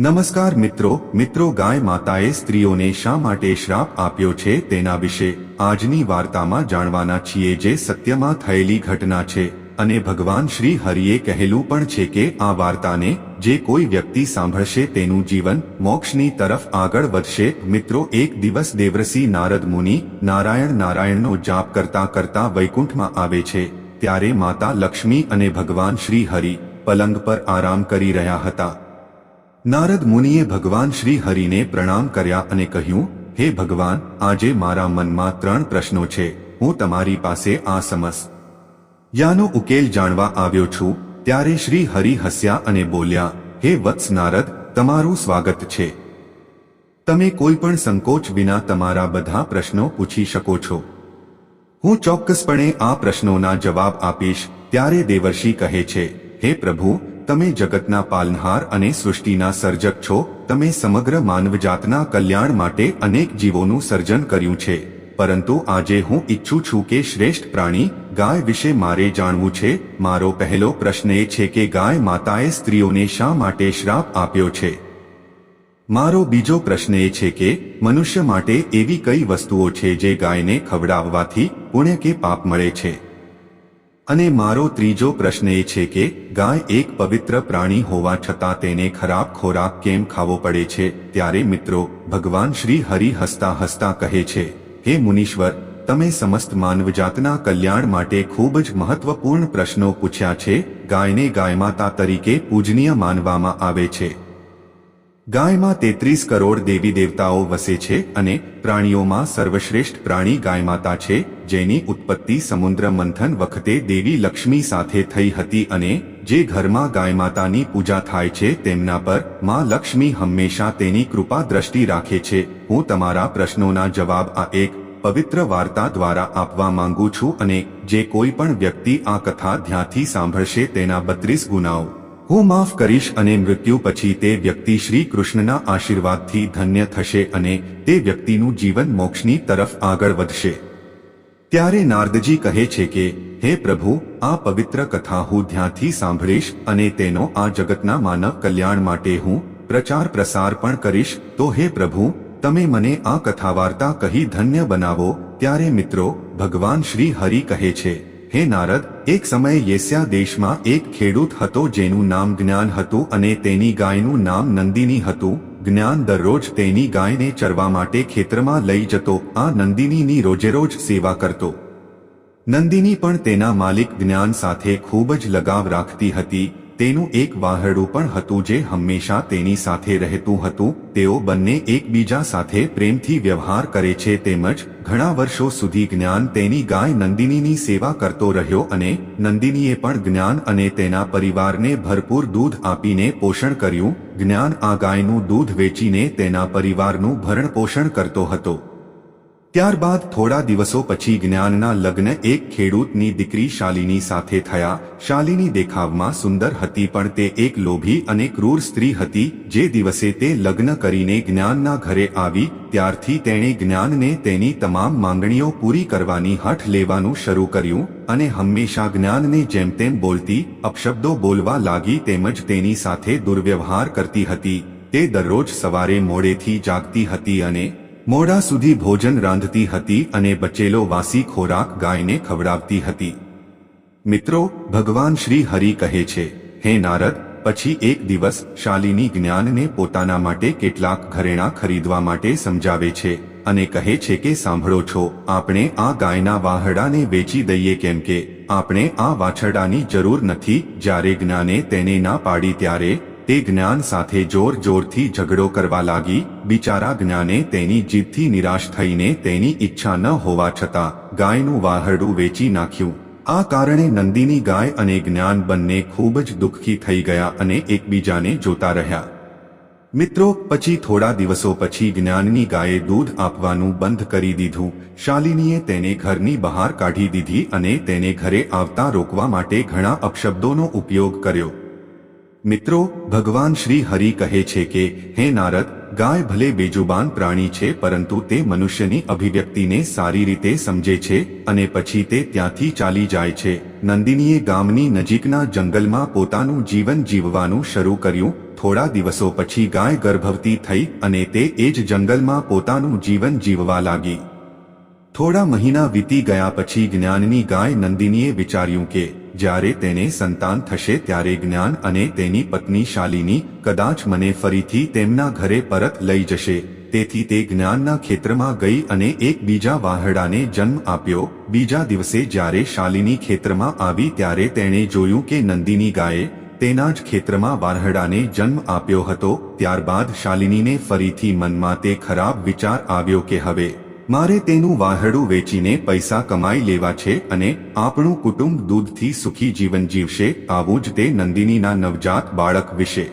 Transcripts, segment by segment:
નમસ્કાર મિત્રો મિત્રો ગાય માતાએ સ્ત્રીઓને શા માટે શ્રાપ આપ્યો છે તેના વિશે આજની વાર્તામાં જાણવાના છીએ જે સત્યમાં થયેલી ઘટના છે અને ભગવાન શ્રી હરિએ કહેલું પણ છે કે આ વાર્તાને જે કોઈ વ્યક્તિ સાંભળશે તેનું જીવન મોક્ષની તરફ આગળ વધશે. મિત્રો, એક દિવસ દેવરસી નારદ મુનિ નારાયણ નારાયણનો જાપ કરતા કરતા વૈકુંઠમાં આવે છે. ત્યારે માતા લક્ષ્મી અને ભગવાન શ્રી હરિ પલંગ પર આરામ કરી રહ્યા હતા. નારદ મુનિએ ભગવાન શ્રી હરિને પ્રણામ કર્યા અને કહ્યું, હે ભગવાન, આજે મારા મનમાં ત્રણ પ્રશ્નો છે. હું તમારી પાસે આ સમસ. યાનો ઉકેલ જાણવા આવ્યો છું. ત્યારે શ્રી હરિ હસ્યા અને બોલ્યા, હે વત્સ નારદ, તમારું સ્વાગત છે. તમે કોઈ પણ સંકોચ વિના તમારા બધા પ્રશ્નો પૂછી શકો છો. હું ચોક્કસપણે આ પ્રશ્નોના જવાબ આપીશ. ત્યારે દેવર્ષિ કહે છે, હે પ્રભુ તમે જગતના પાલનહાર અને સૃષ્ટિના સર્જક છો, તમે સમગ્ર માનવજાતના કલ્યાણ માટે અનેક જીવોનું સર્જન કર્યું છે. પરંતુ આજે હું ઈચ્છું છું કે શ્રેષ્ઠ પ્રાણી ગાય વિશે મારે જાણવું છે. મારો પહેલો પ્રશ્ન એ છે કે ગાય માતાએ સ્ત્રીઓને શા માટે શ્રાપ આપ્યો છે? મારો બીજો પ્રશ્ન એ છે કે, મનુષ્ય માટે એવી કઈ વસ્તુઓ છે જે ગાયને ખવડાવવાથી પુણ્ય કે પાપ મળે છે? અને મારો ત્રીજો પ્રશ્ન એ છે કે, ગાય એક પવિત્ર પ્રાણી હોવા છતાં તેને ખરાબ ખોરાક કેમ ખાવો પડે છે? ત્યારે મિત્રો, ભગવાન શ્રી હરિ હસતા હસતા કહે છે, હે મુનીશ્વર, તમે સમસ્ત માનવજાતના કલ્યાણ માટે ખૂબ જ મહત્વપૂર્ણ પ્રશ્નો પૂછ્યા છે. ગાયને ગાયમાતા તરીકે પૂજનીય માનવામાં આવે છે. ગાયમાં તેત્રીસ કરોડ દેવી દેવતાઓ વસે છે અને પ્રાણીઓમાં સર્વશ્રેષ્ઠ પ્રાણી ગાયમાતા છે, જેની ઉત્પત્તિ સમુદ્ર મંથન વખતે દેવી લક્ષ્મી સાથે થઈ હતી અને જે ઘરમાં ગાયમાતાની પૂજા થાય છે તેમના પરમાં લક્ષ્મી હંમેશા તેની કૃપા દ્રષ્ટિ રાખે છે. હું તમારા પ્રશ્નોના જવાબ આ એક પવિત્ર વાર્તા દ્વારા આપવા માંગુ છું અને જે કોઈ પણ વ્યક્તિ આ કથા ધ્યાંથી સાંભળશે તેના બત્રીસ ગુનાઓ. હું માફ કરીશ અને મૃત્યુ પછી તે વ્યક્તિ શ્રી કૃષ્ણના આશીર્વાદથી ધન્ય થશે અને તે વ્યક્તિનું જીવન મોક્ષની તરફ આગળ વધશે. ત્યારે નારદજી કહે છે કે, હે પ્રભુ, આ પવિત્ર કથા હું ધ્યાનથી સાંભળીશ અને તેનો આ જગતના માનવ કલ્યાણ માટે હું પ્રચાર પ્રસાર પણ કરીશ. તો હે પ્રભુ, તમે મને આ કથા વાર્તા કહી ધન્ય બનાવો. ત્યારે મિત્રો, ભગવાન શ્રી હરિ કહે છે હે નારદ, એક સમયે યેસ્યા દેશમાં એક ખેડૂત હતો જેનું નામ જ્ઞાન હતું અને તેની ગાયનું નામ નંદિની હતું. જ્ઞાન દરરોજ તેની ગાયને ચરવા માટે ખેતરમાં લઈ જતો, આ નંદિનીની રોજેરોજ સેવા કરતો. નંદિની પણ તેના માલિક જ્ઞાન સાથે ખૂબ જ લગાવ રાખતી હતી. તેનું એક વાહરડું પણ હતું જે હંમેશા તેની સાથે રહેતું હતું. તેઓ બંને એકબીજા સાથે પ્રેમથી વ્યવહાર કરે છે તેમજ ઘણા વર્ષો સુધી જ્ઞાન તેની ગાય નંદિનીની સેવા કરતો રહ્યો અને નંદિનીએ પણ જ્ઞાન અને તેના પરિવારને ભરપૂર દૂધ આપીને પોષણ કર્યું. જ્ઞાન આ ગાયનું દૂધ વેચીને તેના પરિવારનું ભરણ પોષણ કરતો હતો. ત્યારબાદ થોડા દિવસો પછી જ્ઞાનના લગ્ન એક ખેડૂતની દીકરી શાલિની સાથે થયા. શાલિની દેખાવમાં સુંદર હતી પણ તે એક લોભી અને ક્રૂર સ્ત્રી હતી. જે દિવસે તે લગ્ન કરીને જ્ઞાનના ઘરે આવી, ત્યારથી તેણે જ્ઞાનને તેની તમામ માંગણીઓ પૂરી કરવાની હઠ લેવાનું શરૂ કર્યું અને હંમેશા જ્ઞાનને જેમ તેમ બોલતી, અપશબ્દો બોલવા લાગી તેમજ તેની સાથે દુર્વ્યવહાર કરતી હતી. તે દરરોજ સવારે મોડેથી જાગતી હતી અને મોડા સુધી ભોજન રાંધતી હતી અને બચેલો વાસી ખોરાક ગાયને ખવડાવતી હતી. મિત્રો, ભગવાન શ્રી હરિ કહે છે, હે નારદ, પછી એક દિવસ શાલિની જ્ઞાનને પોતાના માટે કેટલાક ઘરેણાં ખરીદવા માટે સમજાવે છે અને કહે છે કે, સાંભળો છો, આપણે આ ગાયના વાહડાને વેચી દઈએ કેમ કે, આપણે આ વાછરડાની જરૂર નથી, જ્યારે જ્ઞાને તેને ના પાડી ત્યારે તે જ્ઞાન સાથે જોર જોરથી ઝઘડો કરવા લાગી, બિચારા જ્ઞાને તેની જીભથી નિરાશ થઈને તેની ઈચ્છા ન હોવા છતાં ગાયનું વાહરડું વેચી નાખ્યું. આ કારણે નંદીની ગાય અને જ્ઞાન બંને ખૂબ જ દુઃખી થઈ ગયા અને એકબીજાને જોતા રહ્યા. મિત્રો, પછી થોડા દિવસો પછી જ્ઞાનની ગાયે દૂધ આપવાનું બંધ કરી દીધું. શાલિનીએ તેને ઘરની બહાર કાઢી દીધી અને તેને ઘરે આવતા રોકવા માટે ઘણા અપશબ્દોનો ઉપયોગ કર્યો. મિત્રો, ભગવાન શ્રી હરિ કહે છે કે, હે નારદ, ગાય ભલે બેજુબાન પ્રાણી છે, પરંતુ તે મનુષ્યની અભિવ્યક્તિને સારી રીતે સમજે છે અને પછી તે ત્યાંથી ચાલી જાય છે. નંદિનીએ ગામની નજીકના જંગલમાં પોતાનું જીવન જીવવાનું શરૂ કર્યું. થોડા દિવસો પછી ગાય ગર્ભવતી થઈ અને તે એ જ જંગલમાં પોતાનું જીવન જીવવા લાગી. થોડા મહિના વીતી ગયા પછી જ્ઞાનની ગાય નંદિનીએ વિચાર્યું કે જ્યારે તેને સંતાન થશે ત્યારે જ્ઞાન અને તેની પત્ની શાલિની કદાચ મને ફરીથી તેમના ઘરે પરત લઈ જશે. તેથી તે જ્ઞાનના ખેતરમાં ગઈ અને એક બીજા વાહડાને જન્મ આપ્યો. બીજા દિવસે જ્યારે શાલિની ખેતરમાં આવી ત્યારે તેણે જોયું કે નંદિની ગાયે તેના જ ખેતરમાં વાહડાને જન્મ આપ્યો હતો. ત્યારબાદ શાલિનીને ફરીથી મનમાં તે ખરાબ વિચાર આવ્યો કે હવે મારે તેનું વાહડું વેચીને પૈસા કમાઈ લેવા છે અને આપણું કુટુંબ દૂધથી સુખી જીવન જીવશે, આવું જ તે નંદિનીના નવજાત બાળક વિશે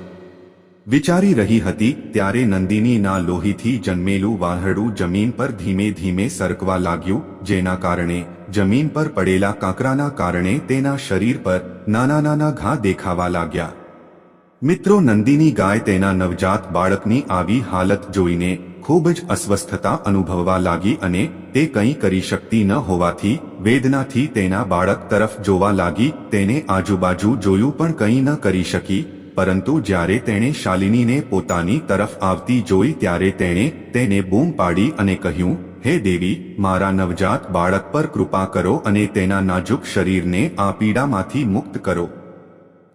વિચારી રહી હતી, ત્યારે નંદિનીના લોહીથી જન્મેલું વાહડું જમીન પર ધીમે ધીમે સરકવા લાગ્યું, જેના કારણે જમીન પર પડેલા કાંકરાના કારણે તેના શરીર પર નાના નાના ઘા દેખાવા લાગ્યા. મિત્રો, નંદિની ગાય તેના નવજાત બાળકની આવી હાલત જોઈને ખૂબ જ અસ્વસ્થતા અનુભવવા લાગી અને તે કંઈ કરી શકતી ન હોવાથી, વેદનાથી તેના બાળક તરફ જોવા લાગી, તેને આજુબાજુ જોયું પણ કંઈ ન કરી શકી, પરંતુ જ્યારે તેણે શાલિનીને પોતાની તરફ આવતી જોઈ ત્યારે તેણે તેને બૂમ પાડી અને કહ્યું, હે દેવી, મારા નવજાત બાળક પર કૃપા કરો અને તેના નાજુક શરીરને આ પીડામાંથી મુક્ત કરો.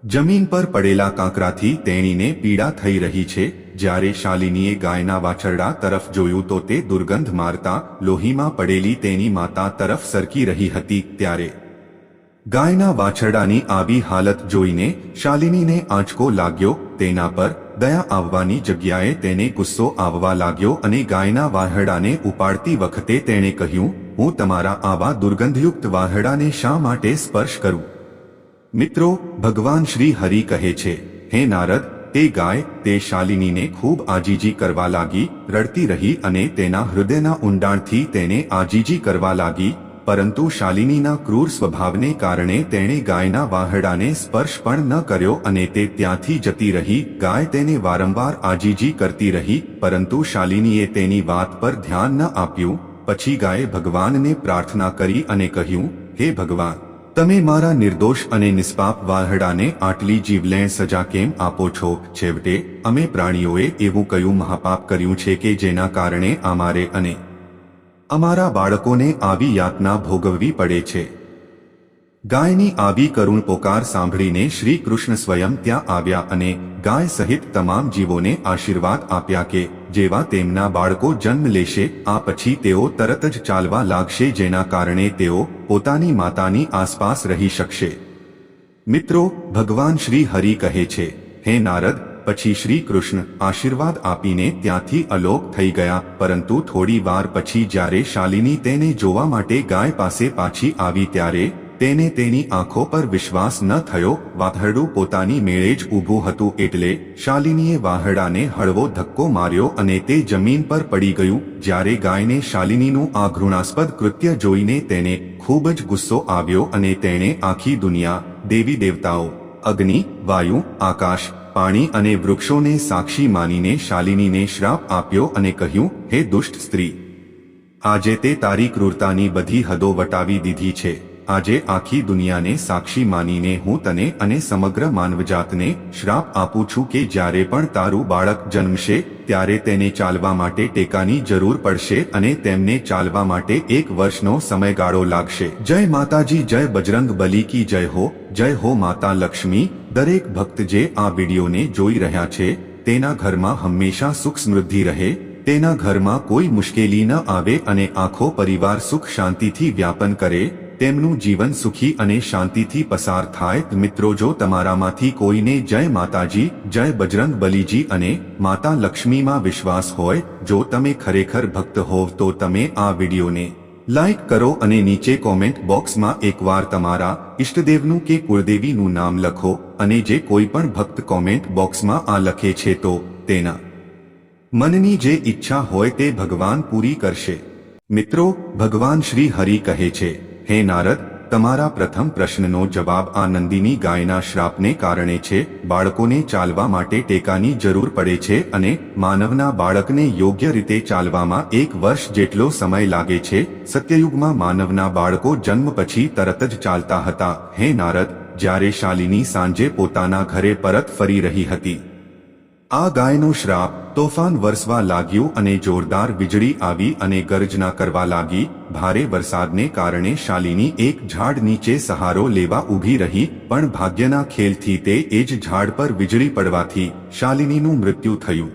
જમીન પર પડેલા કાંકરાથી તેણીને પીડા થઈ રહી છે. જ્યારે શાલિનીએ ગાયના વાછરડા તરફ જોયું તો તે દુર્ગંધ મારતા લોહીમાં પડેલી તેની માતા તરફ સરકી રહી હતી. ત્યારે ગાયના વાછરડાની આવી હાલત જોઈને શાલિનીને આંચકો લાગ્યો. તેના પર દયા આવવાની જગ્યાએ તેને ગુસ્સો આવવા લાગ્યો અને ગાયના વાહડાને ઉપાડતી વખતે તેણે કહ્યું, હું તમારા આવા દુર્ગંધયુક્ત વાહડાને શા માટે સ્પર્શ કરું? મિત્રો, ભગવાન શ્રી હરિ કહે છે, હે નારદ, તે ગાય, તે શાલિનીને ખૂબ આજીજી કરવા લાગી, રડતી રહી અને તેના હૃદયના ઊંડાણથી તેને આજીજી કરવા લાગી, પરંતુ શાલિનીના ક્રૂર સ્વભાવને કારણે તેણે ગાયના વાહડાને સ્પર્શ પણ ન કર્યો અને તે ત્યાંથી જતી રહી, ગાય તેને વારંવાર આજીજી કરતી રહી, પરંતુ શાલિનીએ તેની વાત પર ધ્યાન ન આપ્યું, પછી ગાયે ભગવાનને પ્રાર્થના કરી અને કહ્યું, હે ભગવાન તમે મારા નિર્દોષ અને નિષ્પાપ વાહડાને આટલી જીવલેણ સજા કેમ આપો છો? છેવટે, અમે પ્રાણીઓએ એવું કયું મહાપાપ કર્યું છે કે જેના કારણે અમારે અને અમારા બાળકોને આવી યાતના ભોગવવી પડે છે. ગાયની આવી કરુણ પોકાર સાંભળીને શ્રી કૃષ્ણ સ્વયં ત્યાં આવ્યા અને ગાય સહિત તમામ જીવોને આશીર્વાદ આપ્યા કે જેવા તેમના બાળકો જન્મ લેશે, આ પછી તેઓ તરત જ ચાલવા લાગશે જેના કારણે તેઓ પોતાની માતાની આસપાસ રહી શકશે. મિત્રો, ભગવાન શ્રી હરિ કહે છે, હે નારદ, પછી શ્રી કૃષ્ણ, આશીર્વાદ આપીને ત્યાંથી અલોક થઈ ગયા, પરંતુ થોડી વાર પછી જ્યારે શાલિની તેને જોવા માટે ગાય પાસે પાછી આવી ત્યારે તેને તેની આંખો પર વિશ્વાસ ન થયો વાહરડું પોતાની મેળે જ ઊભું હતું એટલે શાલિનીએ વાહરડાને હળવો ધક્કો માર્યો અને તે જમીન પર પડી ગયું, જ્યારે ગાયને શાલિનીનું આ ઘૃણાસ્પદ કૃત્ય જોઈને તેને ખૂબ જ ગુસ્સો આવ્યો અને તેણે આખી દુનિયા, દેવી દેવતાઓ, અગ્નિ, વાયુ, આકાશ, પાણી અને વૃક્ષોને સાક્ષી માનીને શાલિનીને શ્રાપ આપ્યો અને કહ્યું, હે દુષ્ટ સ્ત્રી, આજે તે તારી ક્રૂરતાની બધી હદો વટાવી દીધી છે. આજે આખી દુનિયાને સાક્ષી માનીને હું તને અને સમગ્ર માનવજાતને શ્રાપ આપું છું કે જ્યારે પણ તારું બાળક જન્મશે, ત્યારે તેને ચાલવા માટે ટેકાની જરૂર પડશે અને તેમને ચાલવા માટે એક વર્ષનો સમયગાળો લાગશે. જય માતાજી, જય બજરંગ બલી કી જય હો જય હો માતા લક્ષ્મી. દરેક ભક્ત જે આ વિડીયોને જોઈ રહ્યા છે, તેના ઘરમાં હંમેશા સુખ સમૃદ્ધિ રહે, તેના ઘરમાં કોઈ મુશ્કેલી ન આવે અને આખો પરિવાર સુખ શાંતિથી વ્યાપન કરે તેમનું જીવન સુખી અને શાંતિથી પસાર થાય. મિત્રો, જો તમારામાંથી કોઈને જય માતાજી, જય બજરંગ બલીજી અને માતા લક્ષ્મીમાં વિશ્વાસ હોય, જો તમે ખરેખર ભક્ત હોવ તો તમે આ વિડીયોને લાઈક કરો અને નીચે કોમેન્ટ બોક્સમાં એકવાર તમારા ઇષ્ટદેવનું કે કુળદેવીનું નામ લખો અને જે કોઈ પણ ભક્ત કોમેન્ટ બોક્સમાં આ લખે છે, તો તેના મનની જે ઈચ્છા હોય તે ભગવાન પૂરી કરશે. મિત્રો, ભગવાન શ્રી હરિ કહે છે હે નારદ, તમારા પ્રથમ પ્રશ્નનો જવાબ આ નંદીની ગાયના શ્રાપને કારણે છે. બાળકોને ચાલવા માટે ટેકાની જરૂર પડે છે અને માનવના બાળકને યોગ્ય રીતે ચાલવામાં એક વર્ષ જેટલો સમય લાગે છે. સત્યયુગમાં માનવના બાળકો જન્મ પછી તરત જ ચાલતા હતા. હે નારદ, જ્યારે શાલિની સાંજે પોતાના ઘરે પરત ફરી રહી હતી. આ ગાયનો શ્રાપ તોફાન વરસવા લાગ્યું અને જોરદાર વીજળી આવી અને ગર્જના કરવા લાગી. ભારે વરસાદને કારણે શાલિની એક ઝાડ નીચે સહારો લેવા ઊભી રહી, પણ ભાગ્યના ખેલથી તે એ જ ઝાડ પર વીજળી પડવાથી શાલિનીનું મૃત્યુ થયું.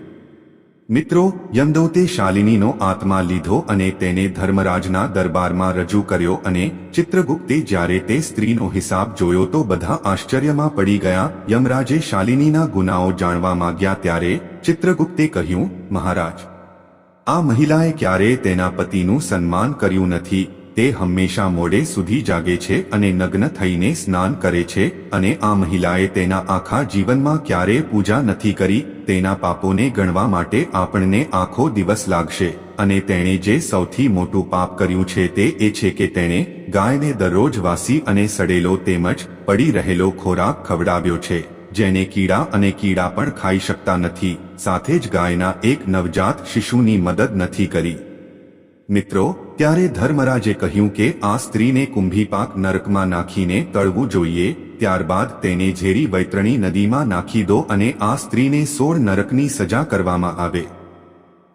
મિત્રો યમદોતે શાલિનીનો આત્મા લીધો અને તેને ધર્મરાજના દરબારમાં રજૂ કર્યો અને ચિત્રગુપ્તે જ્યારે તે સ્ત્રીનો હિસાબ જોયો તો બધા આશ્ચર્યમાં પડી ગયા. યમરાજે શાલિનીના ગુનાઓ જાણવા માંગ્યા ત્યારે ચિત્રગુપ્તે કહ્યું, મહારાજ, આ મહિલાએ ક્યારેય તેના પતિનું સન્માન કર્યું નથી. તે હંમેશા મોડે સુધી જાગે છે અને નગ્ન થઈને સ્નાન કરે છે અને આ મહિલાએ તેના આખા જીવનમાં ક્યારેય પૂજા નથી કરી, તેના પાપોને ગણવા માટે આપણને આખો દિવસ લાગશે. અને તેણે જે સૌથી મોટું પાપ કર્યું છે તે એ છે કે તેણે ગાયને દરરોજ વાસી અને સડેલો તેમજ પડી રહેલો ખોરાક ખવડાવ્યો છે, જેને કીડા અને કીડા પણ ખાઈ શકતા નથી. સાથે જ ગાયના એક નવજાત શિશુની મદદ નથી કરી. મિત્રો ત્યારે ધર્મરાજે કહ્યું કે આ સ્ત્રીને કુંભીપાક નરકમાં નાખીને તળવું જોઈએ, ત્યારબાદ તેને ઝેરી વૈતરણી નદીમાં નાખી દો અને આ સ્ત્રીને સોળ નરકની સજા કરવામાં આવે.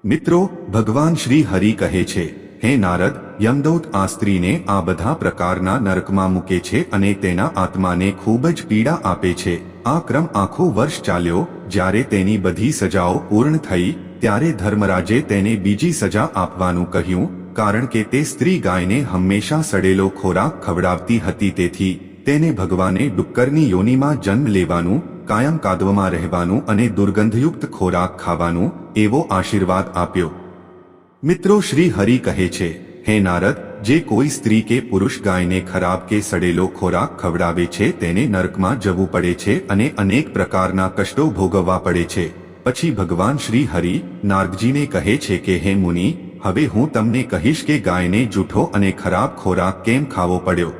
મિત્રો, ભગવાન શ્રી હરિ કહે છે, હે નારદ, યમદૌત આ સ્ત્રીને આ બધા પ્રકારના નરકમાં મૂકે છે અને તેના આત્માને ખૂબ જ પીડા આપે છે. આ ક્રમ આખો વર્ષ ચાલ્યો, જ્યારે તેની બધી સજાઓ પૂર્ણ થઈ, ત્યારે ધર્મરાજે તેને બીજી સજા આપવાનું કહ્યું કારણ કે તે સ્ત્રી ગાયને હંમેશા સડેલો ખોરાક ખવડાવતી હતી, તેથી તેને ભગવાને ડુક્કરની યોનિમાં જન્મ લેવાનું, કાયમ કાદવમાં રહેવાનું અને દુર્ગંધયુક્ત ખોરાક ખાવાનું એવો આશીર્વાદ આપ્યો. મિત્રો, શ્રી હરિ કહે છે, હે નારદ, જે કોઈ સ્ત્રી કે પુરુષ ગાયને ખરાબ કે સડેલો ખોરાક ખવડાવે છે, તેને નરકમાં જવું પડે છે અને અનેક પ્રકારના કષ્ટો ભોગવવા પડે છે. પછી ભગવાન શ્રી હરિ નારદજીને કહે છે કે, હે મુનિ હવે હું તમને કહીશ કે ગાયને જૂઠો અને ખરાબ ખોરાક કેમ ખાવો પડ્યો?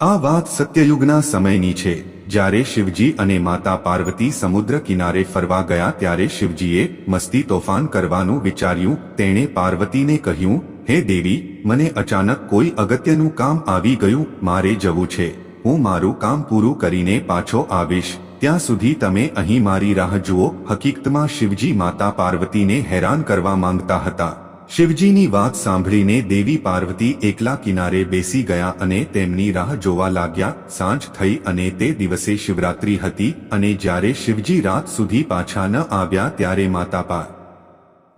આ વાત સત્યયુગના સમયની છે. જ્યારે શિવજી અને માતા પાર્વતી સમુદ્ર કિનારે ફરવા ગયા ત્યારે શિવજીએ મસ્તી તોફાન કરવાનું વિચાર્યું. તેણે પાર્વતીને કહ્યું, હે દેવી, મને અચાનક કોઈ અગત્યનું કામ આવી ગયું. મારે જવું છે. હું મારું કામ પૂરું કરીને પાછો આવીશ. ત્યાં સુધી તમે અહીં મારી રાહ જુઓ. હકીકતમાં શિવજી માતા પાર્વતીને હેરાન કરવા માંગતા હતા. શિવજીની વાત સાંભળીને દેવી પાર્વતી એકલા કિનારે બેસી ગયા અને તેમની રાહ જોવા લાગ્યા. સાંજ થઈ અને તે દિવસે શિવરાત્રી હતી અને જ્યારે શિવજી રાત સુધી પાછા ન આવ્યા ત્યારે માતા પા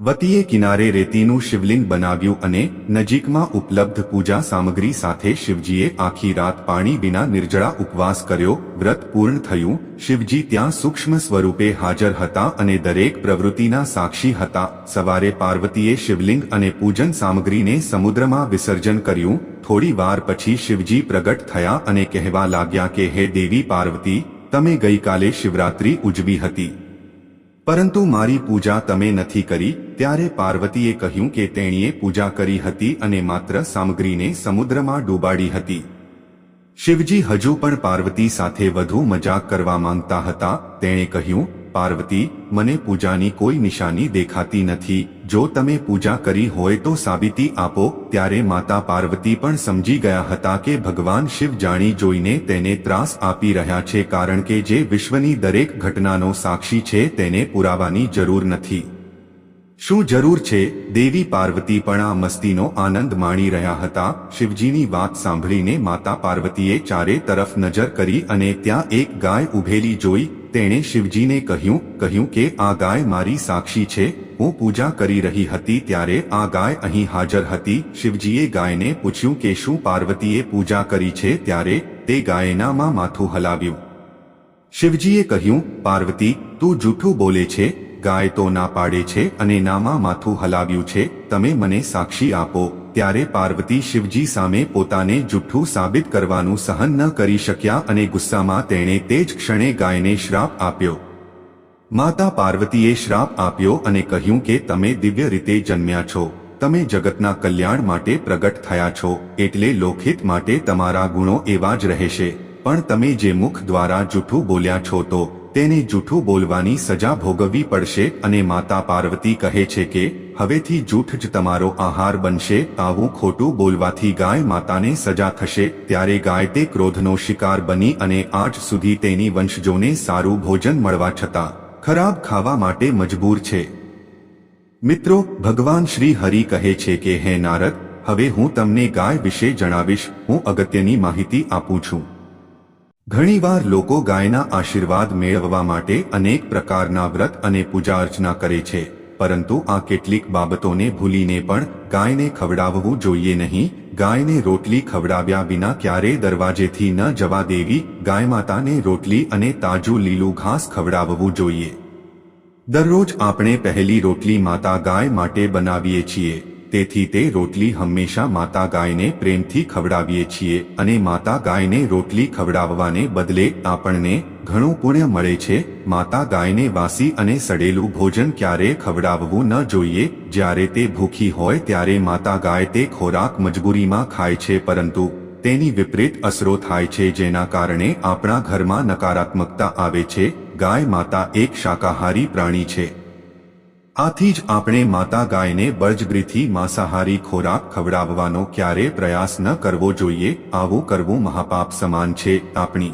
વતીએ કિનારે રેતીનું શિવલિંગ બનાવ્યું અને નજીકમાં ઉપલબ્ધ પૂજા સામગ્રી સાથે શિવજીએ આખી રાત પાણી વિના નિર્જળા ઉપવાસ કર્યો, વ્રત પૂર્ણ થયું, શિવજી ત્યાં સૂક્ષ્મ સ્વરૂપે હાજર હતા અને દરેક પ્રવૃત્તિના સાક્ષી હતા. સવારે પાર્વતીએ શિવલિંગ અને પૂજન સામગ્રીને સમુદ્રમાં વિસર્જન કર્યું. થોડી વાર પછી શિવજી પ્રગટ થયા અને કહેવા લાગ્યા કે, હે દેવી પાર્વતી, તમે ગઈકાલે શિવરાત્રી ઉજવી હતી. પરંતુ મારી પૂજા તમે નથી કરી, ત્યારે પાર્વતીએ કહ્યું કે તેણીએ પૂજા કરી હતી અને માત્ર સામગ્રીને સમુદ્રમાં ડૂબાડી હતી. શિવજી હજુ પણ પાર્વતી સાથે વધુ મજાક કરવા માંગતા હતા, તેણે કહ્યું પાર્વતી, મને પૂજાની કોઈ નિશાની દેખાતી નથી. જો તમે પૂજા કરી હોય તો સાબિતી આપો. ત્યારે માતા પાર્વતી પણ સમજી ગયા હતા કે ભગવાન શિવ જાણી જોઈને તેને ત્રાસ આપી રહ્યા છે કારણ કે જે વિશ્વની દરેક ઘટનાનો સાક્ષી છે તેને પુરાવાની જરૂર નથી. શું જરૂર છે? દેવી પાર્વતી પણ આ મસ્તીનો આનંદ માણી રહ્યા હતા. શિવજીની વાત સાંભળીને માતા પાર્વતીએ ચારે તરફ નજર કરી અને ત્યાં એક ગાય ઉભેલી જોઈ. તેણે શિવજીને કહ્યું કહ્યું કે આ ગાય મારી સાક્ષી છે. હું પૂજા કરી રહી હતી ત્યારે આ ગાય અહીં હાજર હતી. શિવજીએ ગાયને પૂછ્યું કે શું પાર્વતીએ પૂજા કરી છે ત્યારે તે ગાયનામાં માથું હલાવ્યું. શિવજીએ કહ્યું, પાર્વતી, તું જૂઠું બોલે છે. ગાય તો ના પાડે છે અને નામાં માથું હલાવ્યું છે. તમે મને સાક્ષી આપો. ત્યારે પાર્વતી શિવજી સામે પોતાને જુઠ્ઠું સાબિત કરવાનું સહન ન કરી શક્યા અને ગુસ્સામાં તેણે તે જ ક્ષણે ગાયને શ્રાપ આપ્યો. માતા પાર્વતીએ શ્રાપ આપ્યો અને કહ્યું કે તમે દિવ્ય રીતે જન્મ્યા છો. તમે જગતના કલ્યાણ માટે પ્રગટ થયા છો, એટલે લોકહિત માટે તમારા ગુણો એવા જ રહેશે. પણ તમે જે મુખ દ્વારા જૂઠું બોલ્યા છો તો તેને જૂઠું બોલવાની સજા ભોગવવી પડશે અને માતા પાર્વતી કહે છે કે, હવેથી જૂઠ જ તમારો આહાર બનશે આવું ખોટું બોલવાથી ગાય માતાને સજા થશે, ત્યારે ગાય તે ક્રોધનો શિકાર બની અને આજ સુધી તેની વંશજોને સારું ભોજન મળવા છતાં, ખરાબ ખાવા માટે મજબૂર છે. મિત્રો, ભગવાન શ્રી હરિ કહે છે કે, હે નારદ, હવે હું તમને ગાય વિશે જણાવીશ, હું અગત્યની માહિતી આપું છું. ઘણીવાર લોકો ગાયના આશીર્વાદ મેળવવા માટે અનેક પ્રકારના વ્રત અને પૂજા અર્ચના કરે છે, પરંતુ આ કેટલીક બાબતોને ભૂલીને પણ ગાયને ખવડાવવું જોઈએ નહીં. ગાયને રોટલી ખવડાવ્યા વિના ક્યારેય દરવાજેથી ન જવા દેવી. ગાય માતાને રોટલી અને તાજું લીલું ઘાસ ખવડાવવું જોઈએ. દરરોજ આપણે પહેલી રોટલી માતા ગાય માટે બનાવીએ છીએ. તેથી તે રોટલી હંમેશા માતા ગાયને પ્રેમથી ખવડાવીએ છીએ અને માતા ગાયને રોટલી ખવડાવવાને બદલે આપણને ઘણું પુણ્ય મળે છે. માતા ગાયને વાસી અને સડેલું ભોજન ક્યારેય ખવડાવવું ન જોઈએ. જ્યારે તે ભૂખી હોય ત્યારે માતા ગાય તે ખોરાક મજબૂરીમાં ખાય છે પરંતુ તેની વિપરીત અસરો થાય છે જેના કારણે આપણા ઘરમાં નકારાત્મકતા આવે છે. ગાય માતા એક શાકાહારી પ્રાણી છે. આથી જ આપણે માતા ગાયને બળજબરીથી માંસાહારી ખોરાક ખવડાવવાનો ક્યારે પ્રયાસ ન કરવો જોઈએ. આવું કરવું મહાપાપ સમાન છે આપણી.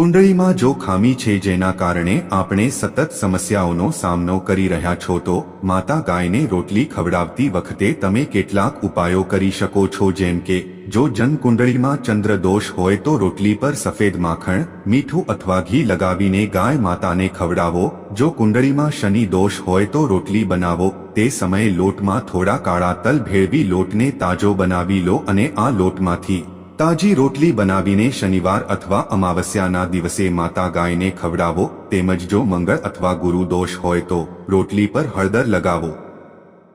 કુંડળીમાં જો ખામી છે જેના કારણે આપણે સતત સમસ્યાઓનો સામનો કરી રહ્યા છો તો માતા ગાયને રોટલી ખવડાવતી વખતે તમે કેટલાક ઉપાયો કરી શકો છો જેમ કે, જો જન કુંડળીમાં ચંદ્ર દોષ હોય તો રોટલી પર સફેદ માખણ, મીઠું અથવા ઘી લગાવીને ગાય માતાને ખવડાવો. જો કુંડળીમાં શનિ દોષ હોય તો રોટલી બનાવો. તે સમયે લોટમાં થોડા કાળા તલ ભેળવી લોટને તાજો બનાવી લો અને આ લોટમાંથી તાજી રોટલી બનાવીને શનિવાર અથવા અમાવસ્યાના દિવસે માતા ગાયને ખવડાવો, તેમજ જો મંગળ અથવા ગુરુ દોષ હોય તો રોટલી પર હળદર લગાવો.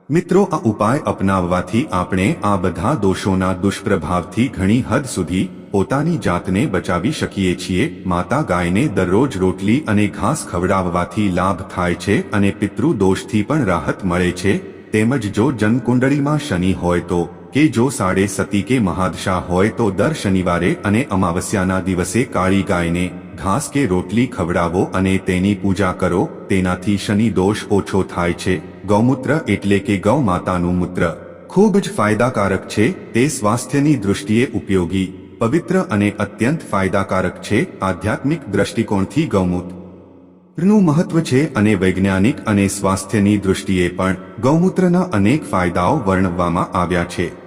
મિત્રો, આ ઉપાય અપનાવવાથી આપણે આ બધા દોષોના દુષ્પ્રભાવથી ઘણી હદ સુધી પોતાની જાતને બચાવી શકીએ છીએ. માતા ગાયને દરરોજ રોટલી અને ઘાસ ખવડાવવાથી લાભ થાય છે અને પિતૃ દોષથી પણ રાહત મળે છે. તેમજ જો જનકુંડળીમાં શનિ હોય તો કે જો સાડે સતી કે મહાદશા હોય તો દર શનિવારે અને અમાવસ્યાના દિવસે કાળી ગાયને ઘાસ કે રોટલી ખવડાવો અને તેની પૂજા કરો. તેનાથી શનિ દોષ ઓછો થાય છે. ગૌમૂત્ર એટલે કે ગૌ માતાનું મૂત્ર. ખૂબ જ ફાયદાકારક છે. તે સ્વાસ્થ્યની દૃષ્ટિએ ઉપયોગી, પવિત્ર અને અત્યંત ફાયદાકારક છે. આધ્યાત્મિક દ્રષ્ટિકોણથી ગૌમૂત્રનું મહત્વ છે અને વૈજ્ઞાનિક અને સ્વાસ્થ્યની દૃષ્ટિએ પણ ગૌમૂત્રના અનેક ફાયદાઓ વર્ણવવામાં આવ્યા છે.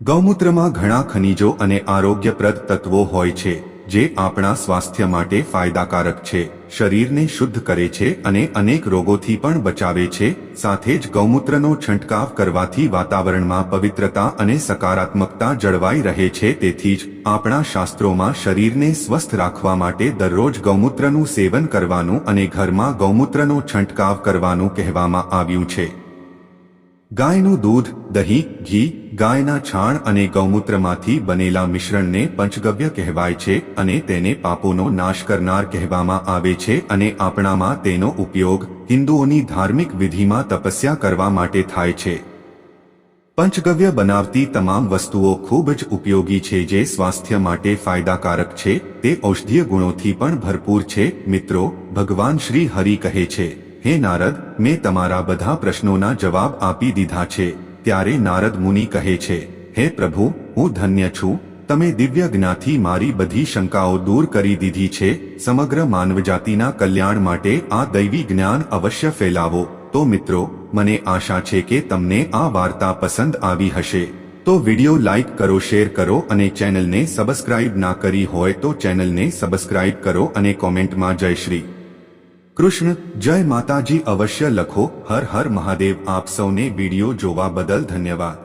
ગૌમૂત્રમાં ઘણા ખનિજો અને આરોગ્યપ્રદ તત્વો હોય છે, જે આપણા સ્વાસ્થ્ય માટે ફાયદાકારક છે, શરીરને શુદ્ધ કરે છે અને અનેક રોગોથી પણ બચાવે છે, સાથે જ ગૌમૂત્રનો છંટકાવ કરવાથી વાતાવરણમાં પવિત્રતા અને સકારાત્મકતા જળવાઈ રહે છે, તેથી જ આપણા શાસ્ત્રોમાં શરીરને સ્વસ્થ રાખવા માટે દરરોજ ગૌમૂત્રનું સેવન કરવાનું અને ઘરમાં ગૌમૂત્રનો છંટકાવ કરવાનું કહેવામાં આવ્યું છે. ગાયનું દૂધ, દહીં, ઘી, ગાયના છાણ અને ગૌમૂત્રમાંથી બનેલા મિશ્રણને પંચગવ્ય કહેવાય છે અને તેને પાપોનો નાશ કરનાર કહેવામાં આવે છે અને આપણામાં તેનો ઉપયોગ હિન્દુઓની ધાર્મિક વિધિમાં તપસ્યા કરવા માટે થાય છે. પંચગવ્ય બનાવતી તમામ વસ્તુઓ ખૂબ જ ઉપયોગી છે જે સ્વાસ્થ્ય માટે ફાયદાકારક છે, તે ઔષધીય ગુણોથી પણ ભરપૂર છે. મિત્રો, ભગવાન શ્રી હરિ કહે છે હે નારદ, મેં તમારા બધા પ્રશ્નોના જવાબ આપી દીધા છે. ત્યારે નારદ મુનિ કહે છે, હે પ્રભુ, હું ધન્ય છું. તમે દિવ્ય જ્ઞાથી મારી બધી શંકાઓ દૂર કરી દીધી છે. સમગ્ર માનવજાતિના કલ્યાણ માટે આ દૈવી જ્ઞાન અવશ્ય ફેલાવો. તો મિત્રો, મને આશા છે કે તમને આ વાર્તા પસંદ આવી હશે. તો વિડિયો લાઇક કરો, શેર કરો અને ચેનલને સબસ્ક્રાઇબ ના કરી હોય તો ચેનલને સબસ્ક્રાઇબ કરો અને કોમેન્ટમાં જય શ્રી. કૃષ્ણ જય માતાજી અવશ્ય લખો. હર હર મહાદેવ આપ સૌને વીડિયો જોવા બદલ ધન્યવાદ.